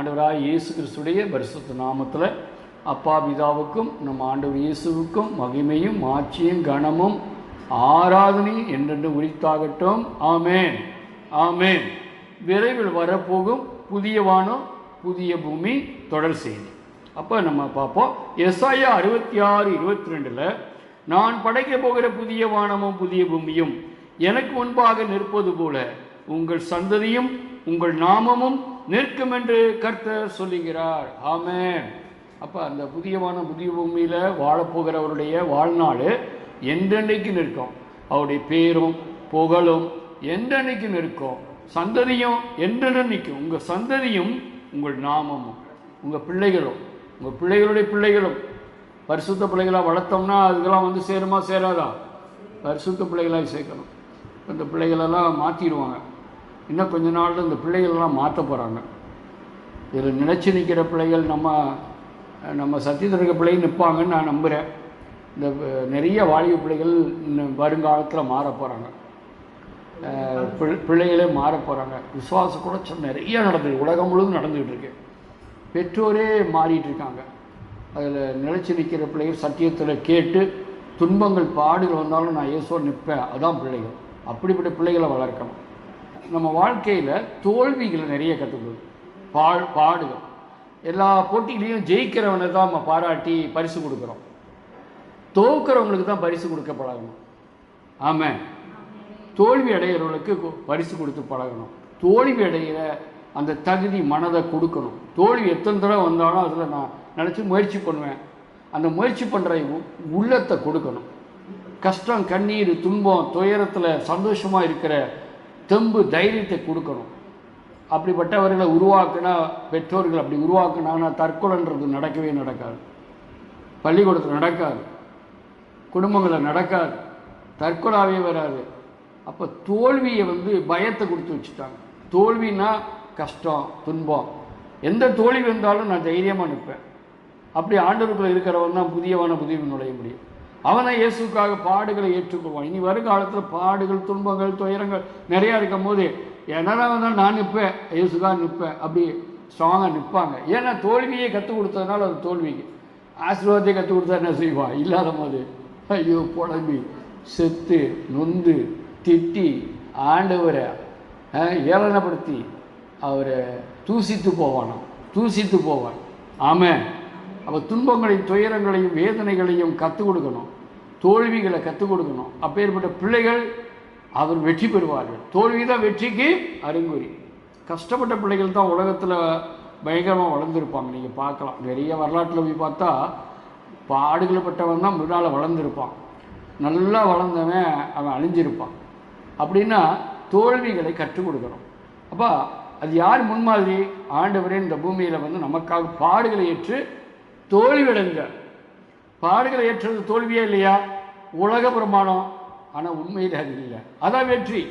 ஆண்டவராய் இயேசு கிறிஸ்துடைய பரிசுத்த நாமத்தில் அப்பா பிதாவுக்கும் நம் ஆண்டவர் இயேசுவுக்கும் மகிமையும் ஆட்சியும் கனமும் ஆராதனையும் என்றென்று உரித்தாகட்டும். ஆமேன். ஆமேன். விரைவில் வரப்போகும் புதிய வானம் புதிய பூமி தொடர் செய்தி. அப்போ நம்ம பார்ப்போம். எஸ்ஐயா அறுபத்தி ஆறு இருபத்தி ரெண்டில் நான் படைக்க போகிற புதிய வானமும் புதிய பூமியும் எனக்கு முன்பாக நிற்பது போல உங்கள் சந்ததியும் உங்கள் நாமமும் நிற்கும் என்று கர்த்தர் சொல்லுகிறார். ஆமென். அப்போ அந்த புதியமான புதிய பூமியில் வாழப்போகிறவருடைய வாழ்நாள் என்றென்னைக்கு நிற்கும். அவருடைய பேரும் புகழும் என்றென்னைக்கு நிற்கும். சந்ததியும் என்றென்று நிற்கும். உங்கள் சந்ததியும் உங்கள் நாமமும் உங்கள் பிள்ளைகளும் உங்கள் பிள்ளைகளுடைய பிள்ளைகளும். பரிசுத்த பிள்ளைகளாக வளர்த்தோம்னா அதுக்கெல்லாம் வந்து சேருமா சேராதா? பரிசுத்த பிள்ளைகளாக சேர்க்கணும். அந்த இந்த பிள்ளைகளெல்லாம் மாற்றிடுவாங்க இன்னும் கொஞ்ச நாளில் இந்த பிள்ளைகள்லாம் மாற்ற போகிறாங்க இதில் நினச்சி நிற்கிற பிள்ளைகள் நம்ம நம்ம சத்தியத்தில் இருக்க பிள்ளைகள் நிற்பாங்கன்னு நான் நம்புகிறேன் இந்த நிறைய வாலிப பிள்ளைகள் இன்னும் வருங்காலத்தில் மாற போகிறாங்க பிள்ளைகளே மாற போகிறாங்க விசுவாச குறைச்சல் நிறைய நடந்துருக்கு உலகம் முழுவதும் நடந்துகிட்டு இருக்கு. பெற்றோரே மாறிட்டு இருக்காங்க. அதில் நிலைச்சு நிற்கிற பிள்ளைகள் சத்தியத்தில் கேட்டு துன்பங்கள் பாடுகள் வந்தாலும் நான் ஏசோ நிற்பேன் அதான் பிள்ளைகள். அப்படிப்பட்ட பிள்ளைகளை வளர்க்கணும். நம்ம வாழ்க்கையில் தோல்விகளை நிறைய கற்றுக்கணும் பா பாடுகள். எல்லா போட்டிகளையும் ஜெயிக்கிறவனை தான் நம்ம பாராட்டி பரிசு கொடுக்குறோம். தோக்குறவங்களுக்கு தான் பரிசு கொடுக்க பழகணும் ஆமாம் தோல்வி அடைகிறவங்களுக்கு பரிசு கொடுத்து பழகணும். தோல்வி அடைகிற அந்த தகுதி மனதை கொடுக்கணும். தோல்வி எத்தனை தடவை வந்தாலும் அதில் நான் நினச்சி முயற்சி பண்ணுவேன். அந்த முயற்சி பண்ணுற உள்ளத்தை கொடுக்கணும். கஷ்டம் கண்ணீர் துன்பம் துயரத்தில் சந்தோஷமாக இருக்கிற தெம்பு தைரியத்தை கொடுக்கணும். அப்படிப்பட்டவர்களை உருவாக்குனா பெற்றோர்கள் அப்படி உருவாக்குனாங்கன்னா தற்கொலைன்றது நடக்கவே நடக்காது. பள்ளிக்கூடத்தில் நடக்காது. குடும்பங்களில் நடக்காது. தற்கொலாவே வராது. அப்போ தோல்வியை வந்து பயத்தை கொடுத்து வச்சுட்டாங்க. தோல்வினா கஷ்டம் துன்பம். எந்த தோல்வி வந்தாலும் நான் தைரியமாக நிற்பேன். அப்படி ஆண்டவருக்குள்ள இருக்கிறவன் தான் புதியவான புதிய நுழைய முடியும். அவனை இயேசுக்காக பாடுகளை ஏற்றுக்கொள்வான். இனி வருங்காலத்தில் பாடுகள் துன்பங்கள் துயரங்கள் நிறையா இருக்கும் போது என்னடா வந்தாலும் நான் நிற்பேன் இயேசுக்காக நிற்பேன் அப்படி ஸ்ட்ராங்காக நிற்பாங்க ஏன்னா தோல்வியை கற்றுக் கொடுத்ததுனால அது தோல்விக்கு. ஆசீர்வாதத்தை கற்றுக் கொடுத்தா என்ன செய்வான் இல்லாத போது ஐயோ புலம்பி செத்து நொந்து திட்டி ஆண்டவரை ஏளனப்படுத்தி அவரை தூசித்து போவானாம் தூசித்து போவான். ஆமாம் அப்போ துன்பங்களையும் துயரங்களையும் வேதனைகளையும் கற்றுக் கொடுக்கணும். தோல்விகளை கற்றுக் கொடுக்கணும். அப்பேற்பட்ட பிள்ளைகள் அவர் வெற்றி பெறுவார்கள். தோல்வி தான் வெற்றிக்கு அறிகுறி. கஷ்டப்பட்ட பிள்ளைகள் தான் உலகத்தில் பயங்கரமாக வளர்ந்துருப்பாங்க. நீங்கள் பார்க்கலாம். நிறைய வரலாற்றில் போய் பார்த்தா பாடுகளப்பட்டவன் தான் முன்னால் வளர்ந்துருப்பான். நல்லா வளர்ந்தவன் அவன் அழிஞ்சிருப்பான். அப்படின்னா தோல்விகளை கற்றுக் கொடுக்கணும். அப்போ அது யார் முன்மாதிரி? ஆண்டவரே இந்த பூமியில் வந்து நமக்காக பாடுகளை ஏற்று தோல்வியடைந்த பாடுகளை ஏற்றது தோல்வியே இல்லையா? உலக பிரமாணம். ஆனால் உண்மையில் அது இல்லை. அதான் வெற்றி.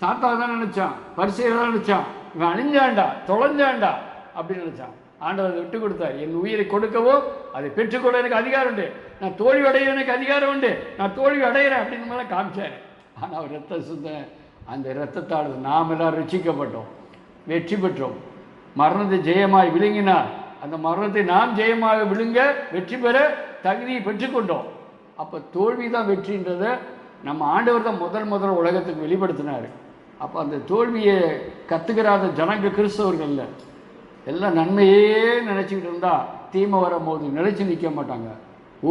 சாத்தா தான் நினச்சான். பரிசையில் தான் நினச்சான். இவன் அழிஞ்சாண்டா தொலைஞ்சாண்டா அப்படின்னு நினச்சான். ஆண்டவர் அதை விட்டு கொடுத்தார். என் உயிரை கொடுக்கவோ அதை பெற்றுக்கொள்ள எனக்கு அதிகாரம் உண்டு. நான் தோல்வி அடைய எனக்கு அதிகாரம் உண்டு. நான் தோல்வி அடைகிறேன் அப்படின்னு மேலே காமிச்சார். ஆனால் அவர் ரத்த சுத்த அந்த இரத்தத்தால் நாம் எல்லாம் ரசிக்கப்பட்டோம் வெற்றி பெற்றோம். மரணத்தை ஜெயமாய் விழுங்கினார். அந்த மரணத்தை நாம் ஜெயமாக விழுங்க வெற்றி பெற தகுதியை பெற்றுக்கொண்டோம் அப்போ தோல்வி தான் வெற்றின்றதை நம்ம ஆண்டவர் தான் முதல் முதல் உலகத்துக்கு வெளிப்படுத்தினார். அப்போ அந்த தோல்வியை கற்றுக்கிறாத ஜனங்க கிறிஸ்தவர்கள்ல எல்லாம் நன்மையே நினச்சிக்கிட்டு இருந்தால் தீமை வரும்போது நினச்சி நிற்க மாட்டாங்க.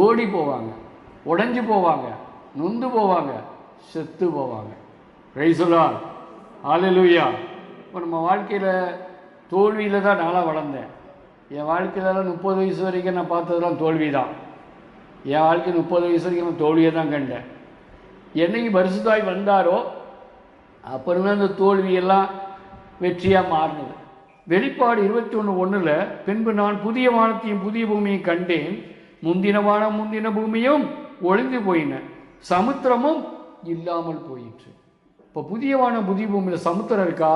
ஓடி போவாங்க உடஞ்சி போவாங்க நொந்து போவாங்க செத்து போவாங்க. ரைசுலால் ஆலலூயா இப்போ நம்ம வாழ்க்கையில் தோல்வியில் தான் நல்லா வளர்ந்தேன். என் வாழ்க்கையிலலாம் முப்பது வயசு வரைக்கும் நான் பார்த்ததெல்லாம் தோல்வி தான் என் வாழ்க்கை முப்பது வயசு வரைக்கும் நான் தோல்வியை தான் கண்டேன். என்றைக்கு பரிசுத்தாய் வந்தாரோ அப்புறமே அந்த தோல்வியெல்லாம் வெற்றியாக மாறினது. வெளிப்பாடு இருபத்தி ஒன்று ஒன்றில் பின்பு நான் புதிய வானத்தையும் புதிய பூமியையும் கண்டேன். முந்தின வானம் முந்தின பூமியும் ஒளிந்து போயின. சமுத்திரமும் இல்லாமல் போயிற்று. இப்போ புதிய வானம் புதிய பூமியில் சமுத்திரம் இருக்கா?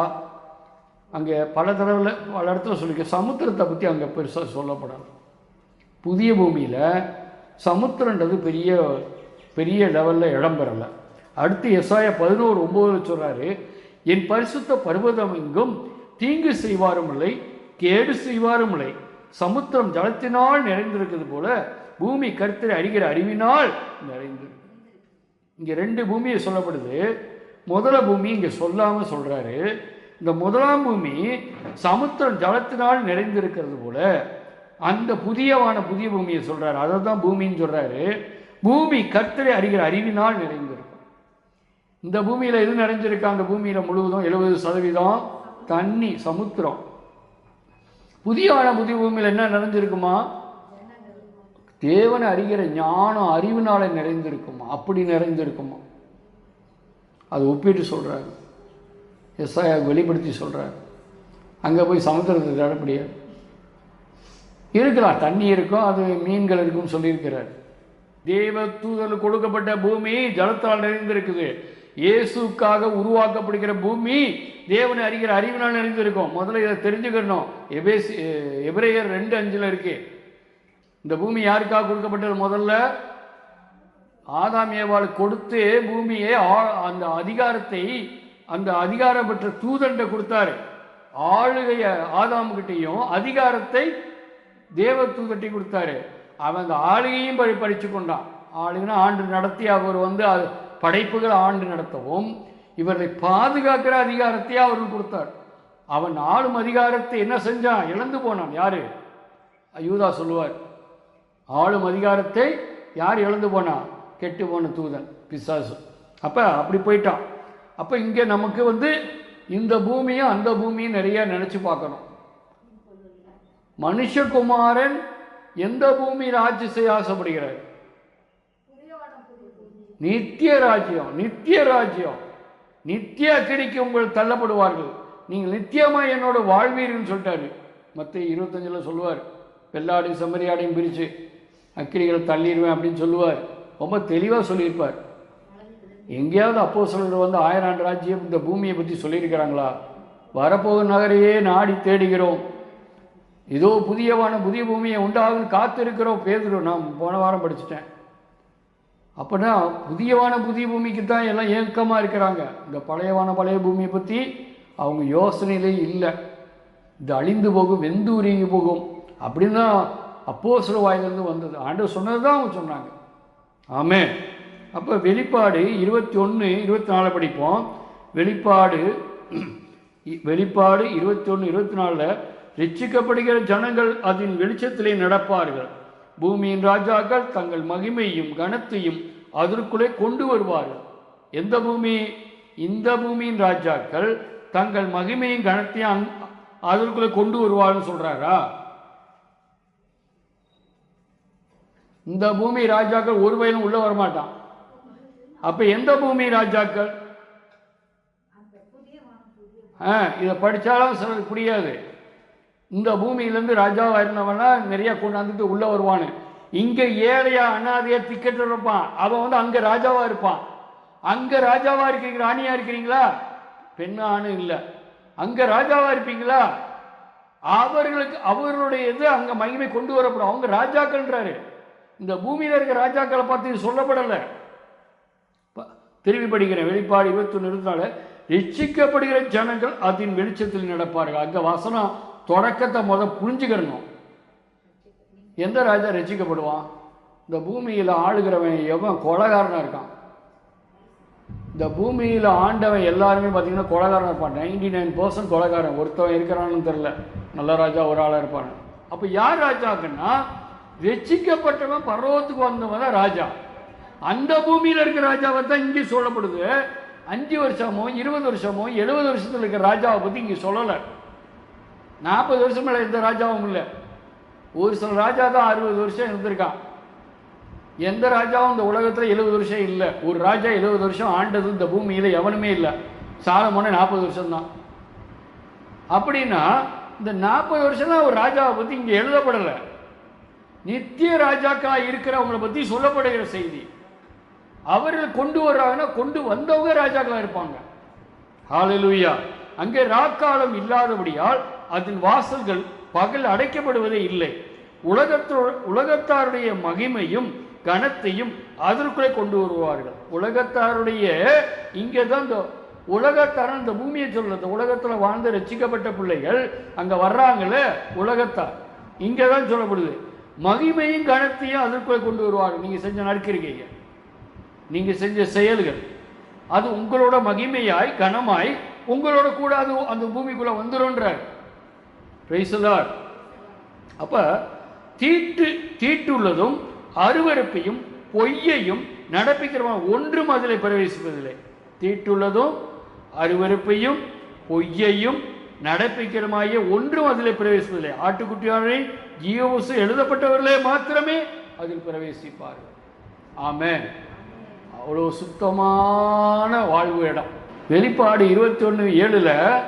அங்கே பல தடவை பல இடத்துல சொல்லிக்க சமுத்திரத்தை பற்றி அங்கே பெருசாக சொல்லப்படாது. புதிய பூமியில் சமுத்திரன்றது பெரிய பெரிய லெவலில் இடம் பெறலை. அடுத்து எஸ்ஆய பதினோரு ஒம்போதில் சொல்கிறாரு என் பரிசுத்த பருவதம் எங்கும் தீங்கு செய்வாரும் இல்லை கேடு செய்வாரும் இல்லை. சமுத்திரம் ஜலத்தினால் நிறைந்திருக்கிறது போல பூமி கருத்தரை அறிகிற அறிவினால் நிறைந்திருக்கு இங்கே ரெண்டு பூமியை சொல்லப்படுது. முதல பூமி இங்கே சொல்லாமல் சொல்கிறாரு இந்த முதலாம் பூமி சமுத்திரம் ஜலத்தினால் நிறைந்திருக்கிறது போல அந்த புதியவான புதிய பூமியை சொல்றாரு. அதை தான் பூமின்னு சொல்கிறாரு பூமி கர்த்தரை அறிகிற அறிவினால் நிறைந்திருக்கும். இந்த பூமியில் எது நிறைஞ்சிருக்கு? அந்த பூமியில் முழுவதும் எழுபது சதவீதம் தண்ணி சமுத்திரம். புதியவான புதிய பூமியில் என்ன நிறைஞ்சிருக்குமா? தேவனை அறிகிற ஞானம் அறிவினால நிறைந்திருக்குமா? அப்படி நிறைந்திருக்குமா? அது ஒப்பிட்டு சொல்கிறாரு எஸ்ஐயா வெளிப்படுத்தி சொல்கிறார் அங்கே போய் சமுத்திரத்தை தேட முடியாது இருக்கலாம் தண்ணி இருக்கும் அது மீன்கள் இருக்கும்னு சொல்லியிருக்கிறார். தேவ தூதனுக்கு கொடுக்கப்பட்ட பூமி ஜலத்தால் நிறைந்திருக்குது. இயேசுக்காக உருவாக்கப்படுகிற பூமி தேவனை அறிகிற அறிவினால் நிறைந்திருக்கும். முதல்ல இதை தெரிஞ்சுக்கணும். எபேசி எபிரேயர் ரெண்டு அஞ்சில் இருக்கு. இந்த பூமி யாருக்காக கொடுக்கப்பட்டது முதல்ல? ஆதாம் ஏவாள் கொடுத்து பூமியை ஆ- அந்த அதிகாரத்தை அந்த அதிகாரம் பெற்ற தூதன்ட்ட கொடுத்தாரு. ஆளுகைய ஆதாம்கிட்டையும் அதிகாரத்தை தேவ தூதட்டி கொடுத்தாரு. அவன் அந்த ஆளுகையும் படி படித்து கொண்டான் ஆளுகைனா ஆண்டு நடத்தி அவர் வந்து அது படைப்புகள் ஆண்டு நடத்தவும் இவரை பாதுகாக்கிற அதிகாரத்தை அவருக்கு கொடுத்தார். அவன் ஆளும் அதிகாரத்தை என்ன செஞ்சான்? இழந்து போனான். யாரு? யூதா சொல்லுவார். ஆளும் அதிகாரத்தை யார் இழந்து போனா? கெட்டு போன தூதன் பிசாசு. அப்போ அப்படி போயிட்டான். அப்போ இங்கே நமக்கு வந்து இந்த பூமியும் அந்த பூமியும் நிறைய நினச்சி பார்க்கணும். மனுஷகுமாரன் எந்த பூமியில் ஆட்சி செய்ய ஆசைப்படுகிறார்? நித்திய ராஜ்யம் நித்திய ராஜ்யம். நித்திய அக்கடிக்கு உங்கள் தள்ளப்படுவார்கள். நீங்கள் நித்தியமாக என்னோட வாழ்வீர்கள்னு சொல்லிட்டாரு. மற்ற இருபத்தஞ்சில் சொல்லுவார் வெள்ளாடி செம்மறியாடையும் பிரித்து அக்கிரிகளை தள்ளிடுவேன் அப்படின்னு சொல்லுவார். ரொம்ப தெளிவாக சொல்லியிருப்பார். எங்கேயாவது அப்போ வந்து ஆயிரம் ஆண்டு ராஜ்யம் இந்த பூமியை பற்றி சொல்லியிருக்கிறாங்களா? வரப்போகும் நகரையே நாடி தேடுகிறோம். ஏதோ புதியவான புதிய பூமியை உண்டாகும் காத்திருக்கிறோம் பேசுகிறோம் நான் போன வாரம் படிச்சிட்டேன். அப்படின்னா புதியவான புதிய பூமிக்கு தான் எல்லாம் ஏக்கமாக இருக்கிறாங்க. இந்த பழையவான பழைய பூமியை பற்றி அவங்க யோசனையிலே இல்லை. இது அழிந்து போகும் வெந்து உருகி போகும். அப்படின்னு தான் அப்போ சில வாயிலிருந்து வந்தது. ஆண்டு சொன்னது தான் அவங்க சொன்னாங்க. ஆமே அப்போ வெளிப்பாடு இருபத்தி ஒன்று இருபத்தி நாலு படிப்போம். வெளிப்பாடு வெளிப்பாடு இருபத்தி ஒன்று இருபத்தி நாலில் ரிச்சிக்கப்படுகிற ஜனங்கள் அதன் வெளிச்சத்திலே நடப்பார்கள். பூமியின் ராஜாக்கள் தங்கள் மகிமையும் கனத்தையும் அதற்குள்ளே கொண்டு வருவார்கள். எந்த பூமி? இந்த பூமியின் ராஜாக்கள் தங்கள் மகிமையும் கனத்தையும் அங்- அதற்குள்ளே கொண்டு வருவார்னு சொல்கிறாரா இந்த பூமி ராஜாக்கள் ஒரு வயலும் உள்ளே வரமாட்டான். அப்ப எந்த பூமி ராஜாக்கள்? ஆ இதை படித்தாலும் சிலருக்கு புரியாது. இந்த பூமியிலேருந்து ராஜாவாக இருந்தவனா நிறையா கொண்டாந்துட்டு உள்ளே வருவானு. இங்கே ஏழையா அண்ணாதையா திக்கெட்டு இருப்பான். அவன் வந்து அங்கே ராஜாவாக இருப்பான். அங்கே ராஜாவாக இருக்கிறீங்க ராணியாக இருக்கிறீங்களா? பெண்ணு ஆணு இல்லை. அங்கே ராஜாவாக இருப்பீங்களா? அவர்களுக்கு அவர்களுடைய இது அங்கே மகிமை கொண்டு வரப்படும். அவங்க ராஜாக்கள்ன்றாரு. இந்த பூமியில் இருக்கிற ராஜாக்களை பார்த்து இது சொல்லப்படலை. திரும்பி படிக்கிறேன் வெளிப்பாடு இருபத்தொன்று இருபத்தினால ரட்சிக்கப்படுகிற ஜனங்கள் அதன் வெளிச்சத்தில் நடப்பார்கள். அங்கே வசனம் தொடக்கத்தை முதல் புரிஞ்சுக்கிறணும் எந்த ராஜா ரட்சிக்கப்படுவான் இந்த பூமியில் ஆளுகிறவன் எவன்? கொலகாரனாக இருக்கான். இந்த பூமியில் ஆண்டவன் எல்லாருமே பார்த்தீங்கன்னா கொலகாரன் இருப்பான். நைன்டி நைன் பர்சன்ட் கொலகாரன். ஒருத்தவன் இருக்கிறான்னு தெரில நல்ல ராஜா ஒரு ஆளாக இருப்பான் அப்போ யார் ராஜாக்குன்னா ரட்சிக்கப்பட்டவன் பருவத்துக்கு வந்தவன் தான் ராஜா. அந்த பூமியில் இருக்கிற ராஜாவை தான் இங்கே சொல்லப்படுது. அஞ்சு வருஷமோ இருபது வருஷமோ எழுபது வருஷத்தில் இருக்கிற ராஜாவை பற்றி இங்கே சொல்லலை. நாற்பது வருஷம் மேலே எந்த ராஜாவும் இல்லை. ஒரு சில ராஜா தான் அறுபது வருஷம் இருந்திருக்கான். எந்த ராஜாவும் இந்த உலகத்தில் எழுபது வருஷம் இல்லை. ஒரு ராஜா எழுபது வருஷம் ஆண்டது இந்த பூமியில் எவனுமே இல்லை. சாலமோனே நாற்பது வருஷம்தான். அப்படின்னா இந்த நாற்பது வருஷம் தான் ஒரு ராஜாவை பற்றி இங்கே எழுதப்படலை. நித்திய ராஜாக்கா இருக்கிறவங்கள பற்றி சொல்லப்படுகிற செய்தி. அவர்கள் கொண்டு வர்றாங்கன்னா கொண்டு வந்தவங்க ராஜாக்களாக இருப்பாங்க. ஹாலலூயா அங்கே ராக்காலம் இல்லாதபடியால் அதன் வாசல்கள் பகல் அடைக்கப்படுவதே இல்லை. உலகத்தோ உலகத்தாருடைய மகிமையும் கனத்தையும் அதற்குள்ளே கொண்டு வருவார்கள். உலகத்தாருடைய இங்கே தான் இந்த உலகத்தாரன் இந்த பூமியை சொல்ல இந்த உலகத்தில் வாழ்ந்து ரசிக்கப்பட்ட பிள்ளைகள் அங்கே வர்றாங்களே உலகத்தார். இங்கே தான் சொல்லப்படுது. மகிமையும் கணத்தையும் அதற்குள்ளே கொண்டு வருவார்கள். நீங்கள் செஞ்ச நடக்கிறீங்க நீங்கள் செஞ்ச செயல்கள் அது உங்களோட மகிமையாய் கனமாய் உங்களோட கூட அது அந்த பூமிக்குள்ளே வந்துடும்ன்றார் பிரைசலார் அப்போ தீட்டு தீட்டுள்ளதும் அருவருப்பையும் பொய்யையும் நடப்பிக்கிறவன் ஒன்றும் அதில் பிரவேசிப்பதில்லை. தீட்டுள்ளதும் அருவருப்பையும் பொய்யையும் நடப்பிக்கிறமாய ஒன்றும் அதில் பிரவேசிப்பதில்லை. ஆட்டுக்குட்டியானை ஜீவசு எழுதப்பட்டவர்களே மாத்திரமே அதில் பிரவேசிப்பார்கள். ஆமே அவ்வளோ சுத்தமான வாழ்வு இடம். வெளிப்பாடு இருபத்தி ஒன்று ஏழில்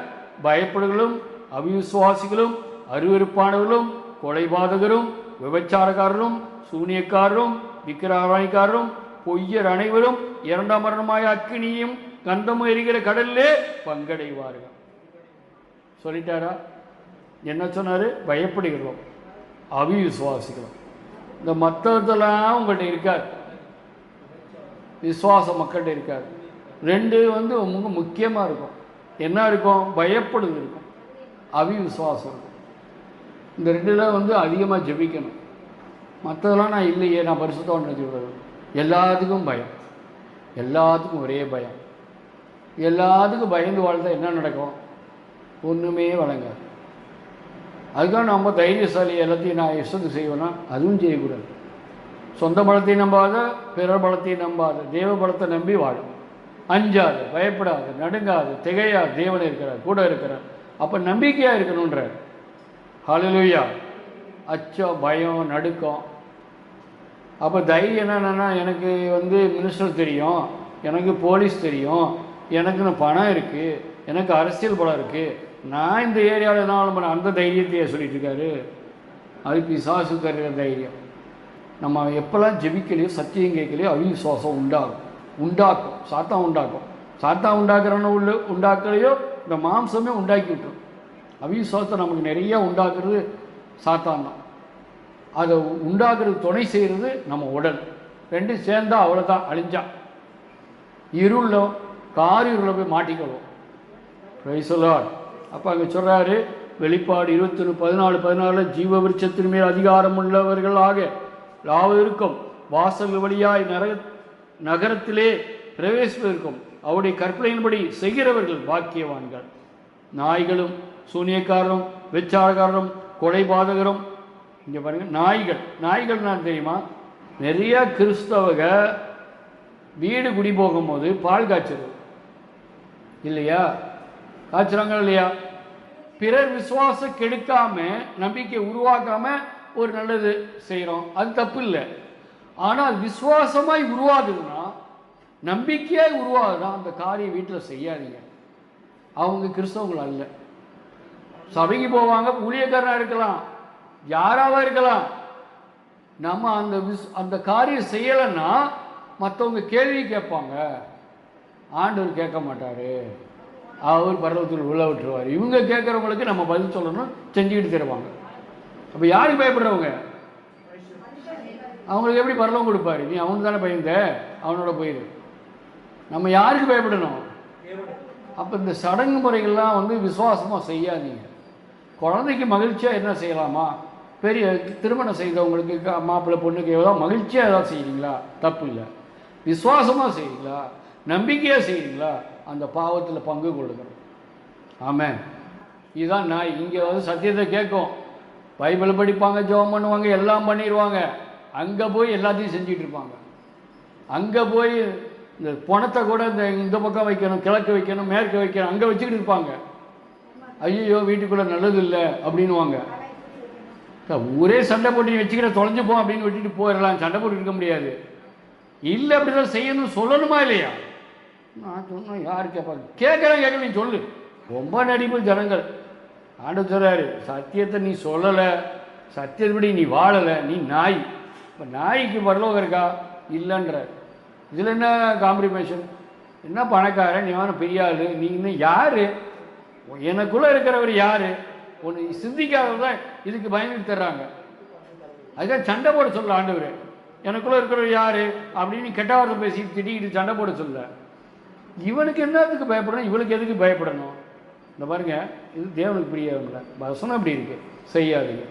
பயப்படுகளும் அவிசுவாசிகளும் அருவருப்பானவர்களும் கொலைபாதகரும் விபச்சாரக்காரரும் சூனியக்காரரும் விக்கிராராய்க்காரரும் பொய்யர் அனைவரும் இரண்டாம் மரணமாய அக்கினியும் கந்தமும் எரிகிற கடலிலே பங்கடைவார்கள். சொல்லிட்டாரா? என்ன சொன்னார்? பயப்படுகிறோம் அவிசுவாசிக்கிறோம் இந்த மற்றதெல்லாம் உங்கள்கிட்ட இருக்காது. விசுவாசம் மக்கள்கிட்ட இருக்காது ரெண்டு வந்து ரொம்ப முக்கியமாக இருக்கும். என்ன இருக்கும்? பயப்படுது இருக்கும். அவிவிசுவாசம் இருக்கும். இந்த ரெண்டில் வந்து அதிகமாக ஜெபிக்கணும். மற்றதெல்லாம் நான் இல்லையே நான் பரிசுத்தோன்னு நினச்சிக்கூடாது எல்லாத்துக்கும் பயம். எல்லாத்துக்கும் ஒரே பயம். எல்லாத்துக்கும் பயந்து வாழ்ந்தால் என்ன நடக்கும்? ஒன்றுமே வழங்காது. அதுக்காக நம்ம தைரியசாலி எல்லாத்தையும் நான் இஷ்டத்துக்கு செய்வேன்னா அதுவும் செய்யக்கூடாது. சொந்த பலத்தையும் நம்பாத பிறர் பலத்தையும் நம்பாத தேவ பலத்தை நம்பி வாழும் அஞ்சாது பயப்படாது நடுங்காது திகையாது தேவன் இருக்கிறார் கூட இருக்கிறார். அப்போ நம்பிக்கையாக இருக்கணுன்றார் ஹலலுயா அச்சம் பயம் நடுக்கம். அப்போ தைரியம் என்னென்னா எனக்கு வந்து மினிஸ்டர் தெரியும் எனக்கு போலீஸ் தெரியும் எனக்கு பணம் இருக்குது எனக்கு அரசியல் பலம் இருக்குது நான் இந்த ஏரியாவில் என்ன பண்ண அந்த தைரியத்தையே சொல்லிட்டு இருக்காரு. அது பிசாசு தருகிற தைரியம். நம்ம எப்போல்லாம் ஜெபிக்கலையோ சத்தியம் கேட்கலையோ அவிசுவாசம் உண்டாகும். உண்டாக்கும். சாத்தா உண்டாக்கும். சாத்தா உண்டாக்குறவன உள்ள உண்டாக்கலையோ இந்த மாம்சமே உண்டாக்கி விட்டுரும் அவிசுவாசத்தை நமக்கு நிறைய உண்டாக்குறது சாத்தான் தான். அதை உண்டாக்குறது துணை செய்கிறது நம்ம உடல். ரெண்டும் சேர்ந்தா அவ்வளோதான் அழிஞ்சா. இருளில் கார் இருளில் போய் மாட்டிக்கணும் ரைசலார் அப்போ அங்கே சொல்கிறாரு வெளிப்பாடு இருபத்தொன்று பதினாலு பதினாலில் ஜீவ விருட்சத்தின் மேல் அதிகாரம் உள்ளவர்களாக லாவதற்கும் வாசல் வழியாய் நர நகரத்திலே பிரவேசிப்பதற்கும் அவருடைய கற்பனையின்படி செய்கிறவர்கள் பாக்கியவான்கள். நாய்களும் சூனியக்காரரும் வெச்சாரக்காரரும் கொலைபாதகரும் இங்கே பாருங்கள் நாய்கள். நாய்கள் நான் தெரியுமா? நிறைய கிறிஸ்தவக வீடு குடி போகும்போது பால் காய்ச்சது. இல்லையா? காய்ச்சுறாங்க இல்லையா? பிறர் விசுவாசம் கெடுக்காம நம்பிக்கை உருவாக்காமல் ஒரு நல்லது செய்கிறோம் அது தப்பு இல்லை ஆனால் விசுவாசமாய் உருவாகுதுன்னா நம்பிக்கையாய் உருவாகுதுன்னா அந்த காரியம் வீட்டில் செய்யாதீங்க. அவங்க கிறிஸ்தவங்கள் அல்ல. சபைக்கு போவாங்க ஊழியக்காரனாக இருக்கலாம் யாராவது இருக்கலாம். நம்ம அந்த விஸ் அந்த காரியம் செய்யலைன்னா மற்றவங்க கேள்வி கேட்பாங்க. ஆண்டவர் கேட்க மாட்டார். அவர் பரவத்தில் உள்ள விட்டுருவார். இவங்க கேட்குறவங்களுக்கு நம்ம பதில் சொல்லணும் செஞ்சுக்கிட்டு தருவாங்க. அப்போ யாருக்கு பயப்படுறவங்க? அவங்களுக்கு எப்படி பரலவம் கொடுப்பாரு? நீ அவனு தானே பயந்த? அவனோட போயிரு. நம்ம யாருக்கு பயப்படணும்? அப்போ இந்த சடங்கு முறைகள்லாம் வந்து விசுவாசமாக செய்யாதீங்க. குழந்தைக்கு மகிழ்ச்சியாக என்ன செய்யலாமா? பெரிய திருமணம் செய்தவங்களுக்கு மாப்பிள்ளை பொண்ணுக்கு எவ்வளோ மகிழ்ச்சியாக ஏதாவது செய்கிறீங்களா தப்பு இல்லை. விசுவாசமாக செய்கிறீங்களா நம்பிக்கையாக செய்கிறீங்களா அந்த பாவத்தில் பங்கு கொடுக்கணும். ஆமாம் இதுதான் நாய். இங்கே வந்து சத்தியத்தை கேட்கும். பைபிள் படிப்பாங்க ஜோம் பண்ணுவாங்க எல்லாம் பண்ணிடுவாங்க அங்கே போய் எல்லாத்தையும் செஞ்சுட்டு இருப்பாங்க அங்கே போய் இந்த பணத்தை கூட இந்த இந்த பக்கம் வைக்கணும் கிழக்கு வைக்கணும் மேற்கு வைக்கணும் அங்கே வச்சுக்கிட்டு இருப்பாங்க. ஐயோ வீட்டுக்குள்ளே நல்லது இல்லை அப்படின்னுவாங்க ஒரே சண்டை போட்டு நீ வச்சுக்கிற தொலைஞ்சுப்போம் அப்படின்னு விட்டுட்டு போயிடலாம் சண்டை போட்டு இருக்க முடியாது. இல்லை அப்படிதான் செய்யணும் சொல்லணுமா இல்லையா? நான் சொன்னேன் யார் கேட்பாங்க கேட்குறேன் கேட்கல நீ சொல்லு. ரொம்ப நடிப்பு ஜனங்கள். ஆண்டு சொல்கிறாரு சத்தியத்தை நீ சொல்லலை சத்தியப்படி நீ வாழலை நீ நாய். இப்போ நாய்க்கு பரலோகம் இருக்கா? இல்லைன்ற. இதில் என்ன காம்ப்ரிமேஷன் என்ன பணக்காரன் நீ பெரிய ஆள் நீ இன்னும் யார்? எனக்குள்ளே இருக்கிறவர் யார்? ஒன்று சிந்திக்காததான் இதுக்கு பயந்துட்டு தர்றாங்க அதுதான் சண்டை போட சொல்ல ஆண்டவர் எனக்குள்ளே இருக்கிறவர் யார்? அப்படின்னு கெட்ட வார்த்தை பேசி திட்டிக்கிட்டு சண்டை போட சொல்ல. இவனுக்கு என்னத்துக்கு பயப்படணும்? இவளுக்கு எதுக்கு பயப்படணும்? இந்த பாருங்க இது தேவனுக்கு பிரியவங்கள வசனம் அப்படி இருக்குது செய்யாதீங்க.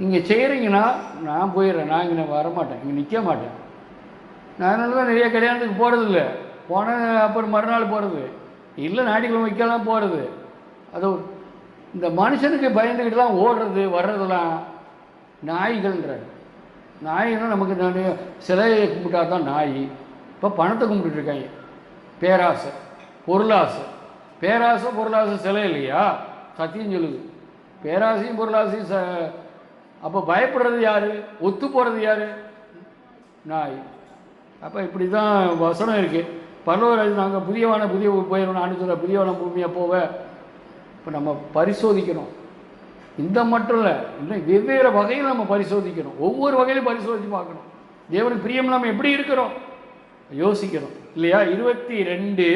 நீங்கள் செய்கிறீங்கன்னா நான் போயிடுறேன். நான் இங்கே வரமாட்டேன். இங்கே நிற்க மாட்டேன். நான் அதனால தான் நிறைய கல்யாணத்துக்கு போகிறது இல்லை போன அப்புறம் மறுநாள் போகிறது இல்லை ஞாயிற்றுக்கிழமை வைக்கலாம் போகிறது அது இந்த மனுஷனுக்கு பயந்துக்கிட்டு தான் ஓடுறது வர்றதெல்லாம் நாய்கள்ன்ற நாய்னா நமக்கு நான் சிலையை கும்பிட்டா தான் நாய். இப்போ பணத்தை கும்பிட்டுருக்காங்க பேராசை பொருளாசை. பேராசை பொருளாசை சிலை இல்லையா சத்தியம் சொல்லுது. பேராசையும் பொருளாசையும் ச அப்போ பயப்படுறது யார்? ஒத்து போகிறது யார்? நாய். அப்போ இப்படி தான் வசனம் இருக்குது பரலோராஜ் நாங்கள் புதியவான புதிய ஊர் போயிடணும். சொல்ல புதியவான பூமியாக போவ? இப்போ நம்ம பரிசோதிக்கணும். இந்த மட்டும் இல்லை. இன்னும் வெவ்வேறு வகையில் நம்ம பரிசோதிக்கணும். ஒவ்வொரு வகையிலும் பரிசோதித்து பார்க்கணும். தேவனுக்கு பிரியம் நம்ம எப்படி இருக்கிறோம்? யோசிக்கணும். இல்லையா? இருபத்தி ரெண்டு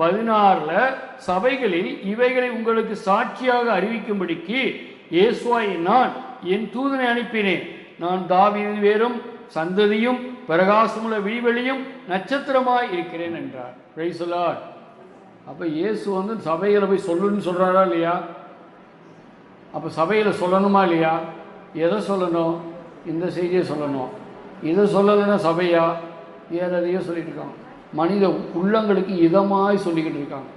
பதினாறில் சபைகளில் இவைகளை உங்களுக்கு சாட்சியாக அறிவிக்கும்படிக்கு இயேசுவாய் நான் என் தூதனை அனுப்பினேன். நான் தாவீது வேறும் சந்ததியும் பிரகாசமுள்ள விழிவெளியும் நட்சத்திரமாய் இருக்கிறேன் என்றார். பிரைசலார் அப்போ இயேசு வந்து சபையில் போய் சொல்லுன்னு சொல்கிறாரா இல்லையா? அப்போ சபையில் சொல்லணுமா இல்லையா? எதை சொல்லணும்? இந்த செய்தியை சொல்லணும். இதை சொல்லலைன்னா சபையா? வேறு எதையோ சொல்லிட்டு இருக்கான். மனித உள்ளங்களுக்கு இதமாய் சொல்லிக்கிட்டு இருக்காங்க.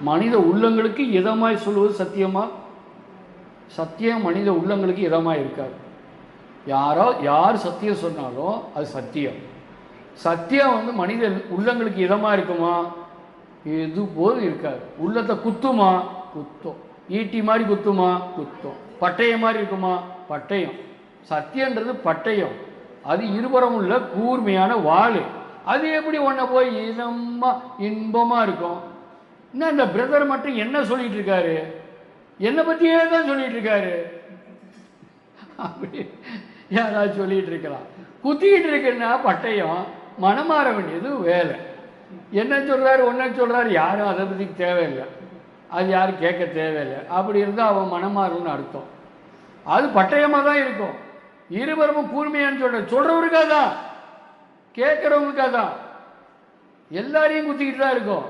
மனித உள்ளங்களுக்கு இதமாய் சொல்லுவது சத்தியமாக சத்தியம் மனித உள்ளங்களுக்கு இதமாக இருக்காது. யாரோ யார் சத்தியம் சொன்னாலும் அது சத்தியம். சத்தியம் வந்து மனித உள்ளங்களுக்கு இதமாக இருக்குமா? எது போதும் இருக்காது. உள்ளத்தை குத்துமா? குத்தும். ஈட்டி மாதிரி குத்துமா? குத்தும். பட்டயம் மாதிரி இருக்குமா? பட்டயம். சத்தியன்றது பட்டயம். அது இருபுறம் உள்ள கூர்மையான வாள். அது எப்படி ஒன்றை போய் இதமா இன்பமாக இருக்கும்? என்ன இந்த பிரதர் மட்டும் என்ன சொல்லிட்டு இருக்காரு? என்னை பற்றியே தான் சொல்லிட்டு இருக்காரு. அப்படி யாராவது சொல்லிட்டு இருக்கலாம். குத்திக்கிட்டு இருக்குன்னா பட்டயம் மனமாற வேண்டியது வேலை. என்ன சொல்கிறாரு ஒன்றை சொல்கிறாரு யாரும் அதை பற்றி தேவையில்லை. அது யாரும் கேட்க தேவையில்லை. அப்படி இருந்தால் அவன் மனமாறுன்னு அர்த்தம். அது பட்டயமாக தான் இருக்கும். இருவரும் கூர்மையான்னு சொல்கிறேன் சொல்கிறவருக்காக தான். கேட்குறவங்களுக்கு தான் எல்லாரையும் குத்திக்கிட்டு தான் இருக்கும்.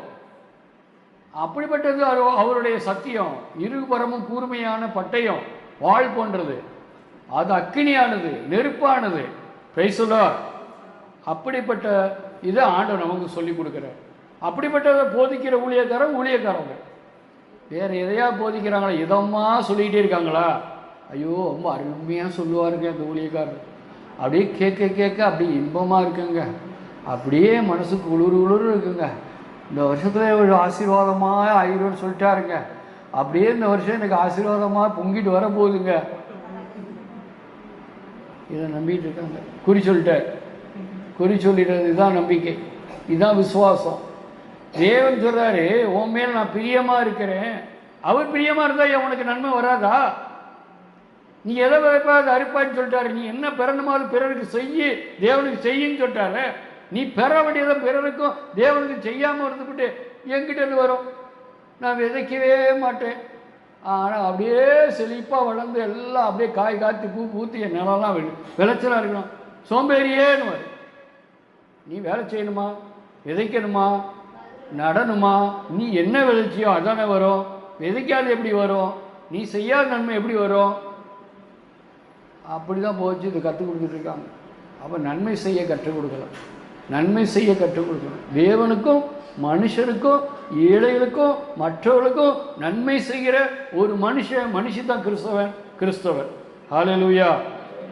அப்படிப்பட்டது அவருடைய சத்தியம். இருபுறமும் கூர்மையான பட்டயம். வாள் போன்றது. அது அக்கினியானது நெருப்பானது. பிரைசுலார் அப்படிப்பட்ட இதை ஆண்டவர் நமக்கு சொல்லி கொடுக்குறார். அப்படிப்பட்டதை போதிக்கிற ஊழியக்காரன் ஊழியக்காரங்க. வேற எதையா போதிக்கிறாங்களா இதமாக சொல்லிக்கிட்டே இருக்காங்களா? ஐயோ ரொம்ப அருமையாக சொல்லுவாருங்க இந்த ஊழியக்காரர். அப்படியே கேட்க கேட்க அப்படியே இன்பமாக இருக்குங்க. அப்படியே மனசுக்கு குளிர் குளிர் இருக்குங்க. இந்த வருஷத்தில் ஒரு ஆசீர்வாதமாக ஆயிரும்னு சொல்லிட்டாருங்க. அப்படியே இந்த வருஷம் எனக்கு ஆசீர்வாதமாக பொங்கிட்டு வர போகுதுங்க இதை நம்பிட்டு இருக்காங்க. குறி சொல்லிட்டார். குறி சொல்லிடுறது இதுதான் நம்பிக்கை. இதுதான் விசுவாசம். தேவன் சொல்கிறாரு உன் மேல் நான் பிரியமாக இருக்கிறேன். அவர் பிரியமாக இருந்தால் உனக்கு நன்மை வராதா? நீ எதை விதைப்பா அது அறுப்பான்னு சொல்லிட்டாரு. நீ என்ன பெறணுமோ அது பிறருக்கு செய்யி தேவனுக்கு செய்யின்னு சொல்லிட்டாரு. நீ பெற வேண்டியதை பிறருக்கும் தேவனுக்கு செய்யாமல் இருந்துக்கிட்டு என்கிட்ட வரும். நான் விதைக்கவே மாட்டேன். ஆனால் அப்படியே செழிப்பாக வளர்ந்து எல்லாம் அப்படியே காய் காத்து பூ பூத்து என் நிலம்லாம் விளைச்சலாக இருக்கணும். சோம்பேறியேன்னு வரும் நீ வேலை செய்யணுமா? விதைக்கணுமா? நடணுமா? நீ என்ன விதைச்சியோ அதானே வரும். விதைக்காது எப்படி வரும்? நீ செய்யாத நன்மை எப்படி வரும்? அப்படி தான் போச்சு இது கற்றுக் கொடுத்துட்ருக்காங்க அப்போ நன்மை செய்ய கற்றுக் கொடுக்கலாம். நன்மை செய்ய கற்றுக் கொடுக்கணும் தேவனுக்கும் மனுஷனுக்கும் ஏழைகளுக்கும் மற்றவர்களுக்கும் நன்மை செய்கிற ஒரு மனுஷன் மனுஷி தான் கிறிஸ்தவன் கிறிஸ்தவன் ஹாலலூயா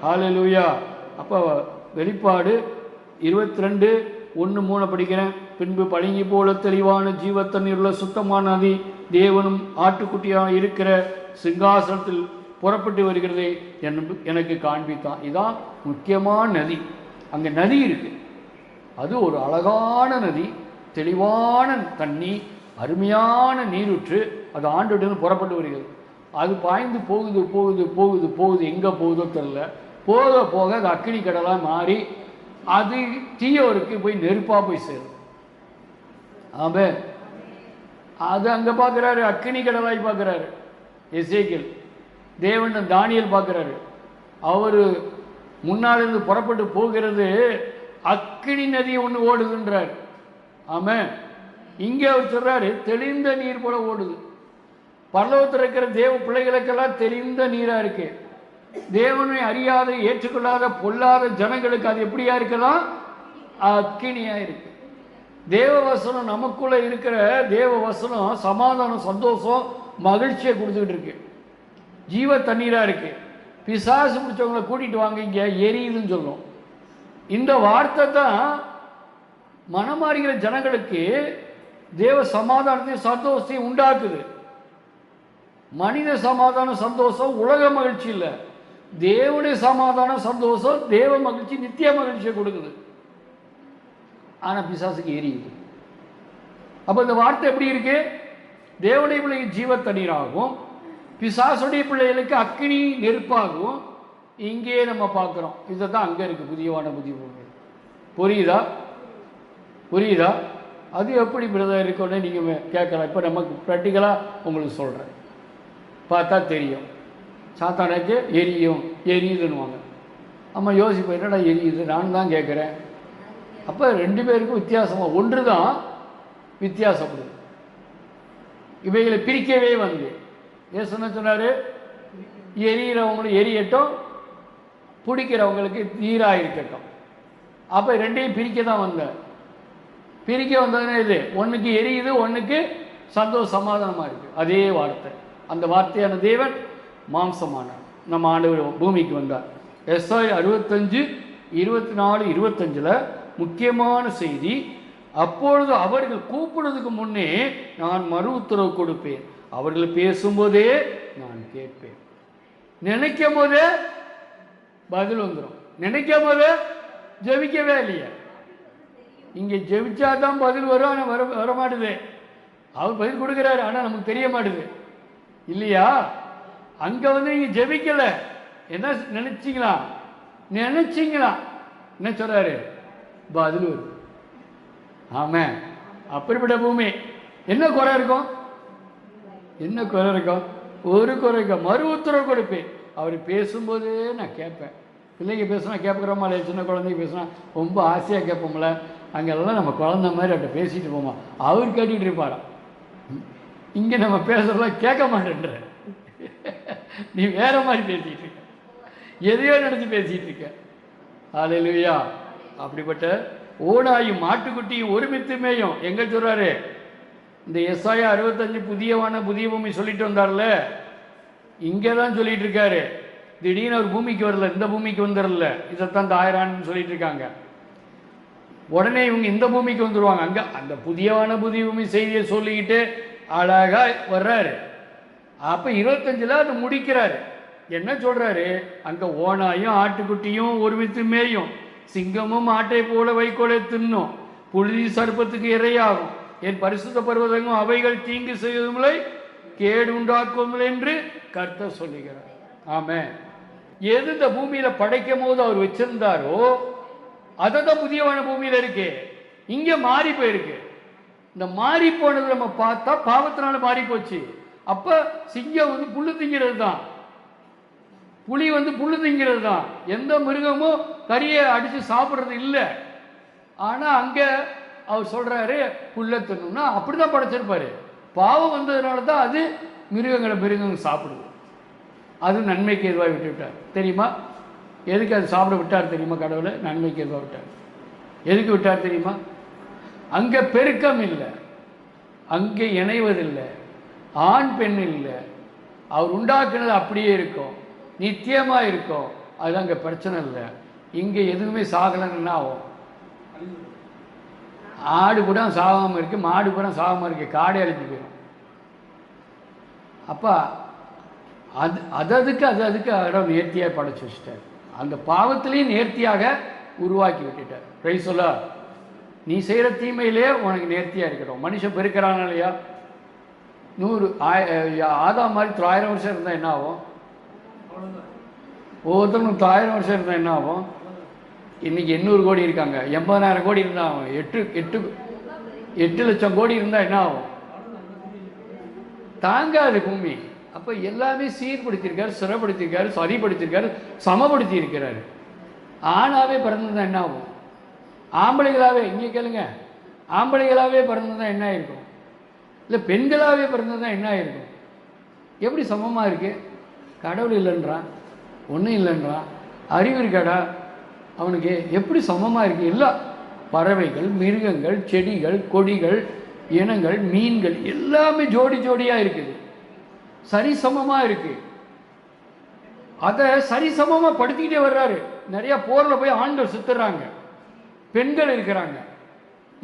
ஹாலலூயா அப்போ வெளிப்பாடு இருபத்தி ரெண்டு ஒன்று மூணு படிக்கிறேன். பின்பு பழங்கி போல தெளிவான ஜீவத்தண்ணீர் உள்ள சுத்தமான நதி தேவனும் ஆட்டுக்குட்டியாக இருக்கிற சிங்காசனத்தில் புறப்பட்டு வருகிறது என்- எனக்கு காண்பித்தான். இதான் முக்கியமான நதி. அங்கே நதி இருக்கு. அது ஒரு அழகான நதி. தெளிவான தண்ணி அருமையான நீருற்று. அது ஆண்டுடன் புறப்பட்டு வருகிறது. அது பாய்ந்து போகுது போகுது போகுது போகுது. எங்கே போகுதோ தெரில போக போக அது அக்கினி கடலாக மாறி அது தீயோருக்கு போய் நெருப்பாக போய் சேரும். ஆமே அது அங்கே பார்க்குறாரு அக்கினி கடலாய் பார்க்குறாரு எசேக்கியல். தேவன் தானியல் பார்க்குறாரு. அவர் முன்னாலிருந்து புறப்பட்டு போகிறது அக்கினி நதி ஒன்று ஓடுதுன்றார். ஆமாம் இங்கே அவர் சொல்கிறாரு தெளிந்த நீர் போல ஓடுது. பரலோகத்தில் இருக்கிற தேவ பிள்ளைகளுக்கெல்லாம் தெளிந்த நீராக இருக்கு. தேவனை அறியாத ஏற்றுக்கொள்ளாத பொல்லாத ஜனங்களுக்கு அது எப்படியா இருக்கலாம்? அக்கினியாக இருக்கு. தேவ வசனம் நமக்குள்ளே இருக்கிற தேவ வசனம் சமாதானம் சந்தோஷம் மகிழ்ச்சியை கொடுத்துக்கிட்டு இருக்கு. ஜீவ தண்ணீராக இருக்குது பிசாசு பிடிச்சவங்கள கூட்டிகிட்டு வாங்க இங்கே எரியுதுன்னு சொல்லும் இந்த வார்த்தை தான் மனமாறுகிற ஜனங்களுக்கு தேவ சமாதானத்தையும் சந்தோஷத்தையும் உண்டாக்குது. மனித சமாதானம் சந்தோஷம் உலக மகிழ்ச்சி இல்லை. தேவனுடைய சமாதானம் சந்தோஷம் தேவ மகிழ்ச்சி நித்திய மகிழ்ச்சியை கொடுக்குது. ஆனால் பிசாசுக்கு எரியுது. அப்போ இந்த வார்த்தை எப்படி இருக்கு? தேவனுடைய பிள்ளைக்கு ஜீவ தண்ணீராகும் பிசாசுடைய பிள்ளைகளுக்கு அக்னி நெருப்பாகவும் இங்கே நம்ம பார்க்குறோம். இதை தான் அங்கே இருக்குது புதியவான புதிய பூமி. புரியுதா? புரியுதா? அது எப்படி பிரதம் இருக்குன்னு நீங்கள் கேட்கலாம். இப்போ நமக்கு ப்ராக்டிக்கலாக உங்களுக்கு சொல்கிறேன் பார்த்தா தெரியும். சாத்தானுக்கு எரியும் எரியுதுன்னுவாங்க. அம்மா யோசிப்போம் என்னடா எரியுது? நான் தான் கேட்குறேன். அப்போ ரெண்டு பேருக்கும் வித்தியாசமாக ஒன்று தான் வித்தியாசப்படுது. இவைகளை பிரிக்கவே வந்து. ஏன் என்ன சொன்னார் எரியிறவங்களும் எரியட்டும் பிடிக்கிறவங்களுக்கு நீராக இருக்கட்டும் அப்போ ரெண்டையும் பிரிக்க தான் வந்தார் பிரிக்க வந்ததுன்னா இது ஒன்றுக்கு எரியுது ஒன்றுக்கு சந்தோஷ சமாதானமாக இருக்குது அதே வார்த்தை. அந்த வார்த்தையான தேவன் மாம்சமானார். நம்ம ஆண்டவர் பூமிக்கு வந்தார். எஸ்ஐ அறுபத்தஞ்சு இருபத்தி நாலு இருபத்தஞ்சில் முக்கியமான செய்தி அப்பொழுது அவர்கள் கூப்பிடுறதுக்கு முன்னே நான் மறு உத்தரவு கொடுப்பேன். அவர்கள் பேசும்போதே நான் கேட்பேன். நினைக்கும் போது பதில் வந்துடும் நினைக்கும் போது ஜெபிக்கவே இல்லையே. இங்கே ஜெபிச்சாதான் பதில் வரும் ஆனால் வர வர மாட்டுது அவர் பதில் கொடுக்குறாரு ஆனால் நமக்கு தெரிய மாட்டுது. இல்லையா? அங்கே வந்து நீங்கள் ஜெபிக்கலை. என்ன நினச்சிங்களா? நினச்சிங்களா? என்ன சொல்கிறாரு பதில் வரும் ஆமாம் அப்படிப்பட்ட பூமி. என்ன குறை இருக்கும்? என்ன குறை இருக்கும் ஒரு குறை இருக்கும் மறு உத்தரவு கொடுப்பேன். அவர் பேசும்போதே நான் கேட்பேன். பிள்ளைங்க பேசுனா கேட்குறோமா இல்லை சின்ன குழந்தைங்க பேசுனா ரொம்ப ஆசையாக கேட்போம்ல. அங்கெல்லாம் நம்ம குழந்த மாதிரி அவர்கிட்ட பேசிட்டு போமா அவர் கேட்டுக்கிட்டு இருப்பாராம் இங்கே நம்ம பேசுறதெல்லாம் கேட்க மாட்டேன்ற. நீ வேற மாதிரி பேசிகிட்டு இருக்க. எதையோ நினச்சி பேசிகிட்டு இருக்க. ஆலையிலுயா அப்படிப்பட்ட ஓடாயும் மாட்டுக்குட்டியும் ஒருமித்து மேயும். எங்கே சொல்றாரு? இந்த எஸ்ஐயா அறுபத்தஞ்சு புதியவான புதிய பூமி சொல்லிட்டு வந்தார்ல? இங்கே தான் சொல்லிட்டு இருக்காரு திடீர்னு ஒரு பூமிக்கு வரல இந்த பூமிக்கு வந்துடல இதைத்தான் தாயிரான்னு சொல்லிட்டு இருக்காங்க உடனே இவங்க இந்த பூமிக்கு வந்துருவாங்க. அங்கே அந்த புதியவான புதிய பூமி செய்தியை சொல்லிக்கிட்டு அழகாக வர்றாரு. அப்போ இருபத்தஞ்சில் அது முடிக்கிறாரு. என்ன சொல்கிறாரு அங்கே ஓனாயும் ஆட்டுக்குட்டியும் ஒரு வித்து மேயும். சிங்கமும் ஆட்டை போல வைக்கோலை தின்னும். புழுதி சர்ப்பத்துக்கு இரையாகும். என் பரிசுத்த பருவதங்கும் அவைகள் தீங்கு செய்வதுமில்லை கேடு உண்டாக்குவதில்லை என்று கர்த்தர் சொல்லுகிறார். ஆமே எது இந்த பூமியில படைக்கும் போது அவர் வச்சிருந்தாரோ அதை தான் புதியவான பூமியில இருக்கு. இங்க மாறி போயிருக்கு. இந்த மாறி போனது நம்ம பார்த்தா பாவத்தினால மாறி போச்சு. அப்ப சிங்கம் வந்து புல்லு திங்கிறது தான் புலி வந்து புல்லு திங்கிறது தான் எந்த மிருகமும் கரியை அடிச்சு சாப்பிட்றது இல்லை. ஆனா அங்க அவர் சொல்கிறாரு புல்ல தின்னும்னா அப்படிதான் படைச்சிருப்பார். பாவம் வந்ததுனால தான் அது மிருகங்களை மிருகங்கள் சாப்பிடுது. அது நன்மைக்கு எதுவாக விட்டு விட்டார் தெரியுமா? எதுக்கு அது சாப்பிட விட்டார் தெரியுமா கடவுளை? நன்மைக்கு எதுவாக விட்டார். எதுக்கு விட்டார் தெரியுமா? அங்கே பெருக்கம் இல்லை. அங்கே இணைவதில்லை ஆண் பெண் இல்லை. அவர் உண்டாக்குனது அப்படியே இருக்கும். நித்தியமாக இருக்கும். அது அங்கே பிரச்சனை இல்லை. இங்கே எதுவுமே சாகலைன்னு என்ன ஆகும். ஆடு கூட சாகாமல் இருக்கு மாடு கூட சாகாமல் இருக்கு காடே அழிஞ்சு போயிடும் அப்போ அது அது அதுக்கு அது அதுக்கு இடம் நேர்த்தியாக படைச்சு வச்சுட்டார். அந்த பாவத்திலையும் நேர்த்தியாக உருவாக்கி விட்டுட்டார். ரை சொல்ல நீ செய்கிற தீமையிலே உனக்கு நேர்த்தியாக இருக்கட்டும். மனுஷன் பெருக்கிறான் இல்லையா? நூறு ஆய- ஆதாம் மாதிரி தொள்ளாயிரம் வருஷம் இருந்தால் என்ன ஆகும்? ஒவ்வொருத்தரும் தொள்ளாயிரம் வருஷம் இருந்தால் என்ன ஆகும்? இன்னைக்கு எண்ணூறு கோடி இருக்காங்க. எண்பதாயிரம் கோடி இருந்தால் ஆகும். எட்டு எட்டு எட்டு லட்சம் கோடி இருந்தால் என்ன ஆகும்? தாங்காது பூமி. அப்போ எல்லாமே சீர்படுத்தியிருக்காரு சிறப்படுத்தியிருக்காரு சரிப்படுத்தியிருக்காரு சமப்படுத்தி இருக்கிறாரு ஆணாவே பிறந்திருந்தா என்ன ஆகும்? ஆம்பளைகளாவே இங்கே கேளுங்க. ஆம்பளைகளாகவே பிறந்ததா என்ன ஆயிருக்கும்? இல்லை பெண்களாகவே பிறந்ததா என்ன ஆயிருக்கும்? எப்படி சமமாக இருக்கு? கடவுள் இல்லைன்றான் ஒன்றும் இல்லைன்றான் அறிவு இருக்காடா? அவனுக்கு எப்படி சமமாக இருக்கு? எல்லா பறவைகள் மிருகங்கள் செடிகள் கொடிகள் இனங்கள் மீன்கள் எல்லாமே ஜோடி ஜோடியாக இருக்குது. சரிசமமாக இருக்குது அதை சரிசமமாக படுத்திக்கிட்டே வர்றாரு. நிறைய போரில் போய் ஆண்கள் சுத்துறாங்க. பெண்கள் இருக்கிறாங்க.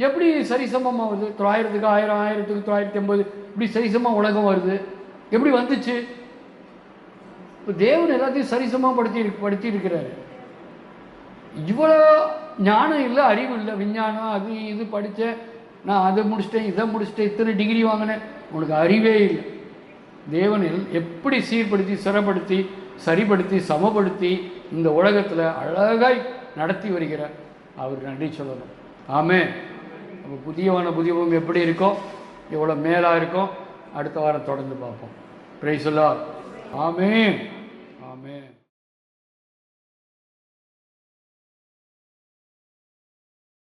எப்படி சரிசமமாக வருது? தொள்ளாயிரத்துக்கு ஆயிரம் ஆயிரத்துக்கு தொள்ளாயிரத்தி ஐம்பது இப்படி சரிசமமாக உலகம் வருது. எப்படி வந்துச்சு? இப்போ தேவன் எல்லாத்தையும் சரிசமமாக படுத்தி படுத்தி இருக்கிறாரு. இவ்வளோ ஞானம் இல்லை அறிவு இல்லை விஞ்ஞானம் அது இது படித்தேன் நான் அதை முடிச்சிட்டேன் இதை முடிச்சிட்டேன் இத்தனை டிகிரி வாங்கினேன். உனக்கு அறிவே இல்லை. தேவனில் எப்படி சீர்படுத்தி சிறப்படுத்தி சரிப்படுத்தி சமப்படுத்தி இந்த உலகத்தில் அழகாய் நடத்தி வருகிறார். அவர் நன்றி சொல்லணும். ஆமே அப்போ புதியவன பூமி எப்படி இருக்கும்? எவ்வளோ மேலாக இருக்கும்? அடுத்த வாரம் தொடர்ந்து பார்ப்போம். பிரைஸ் ஆமே ஆமே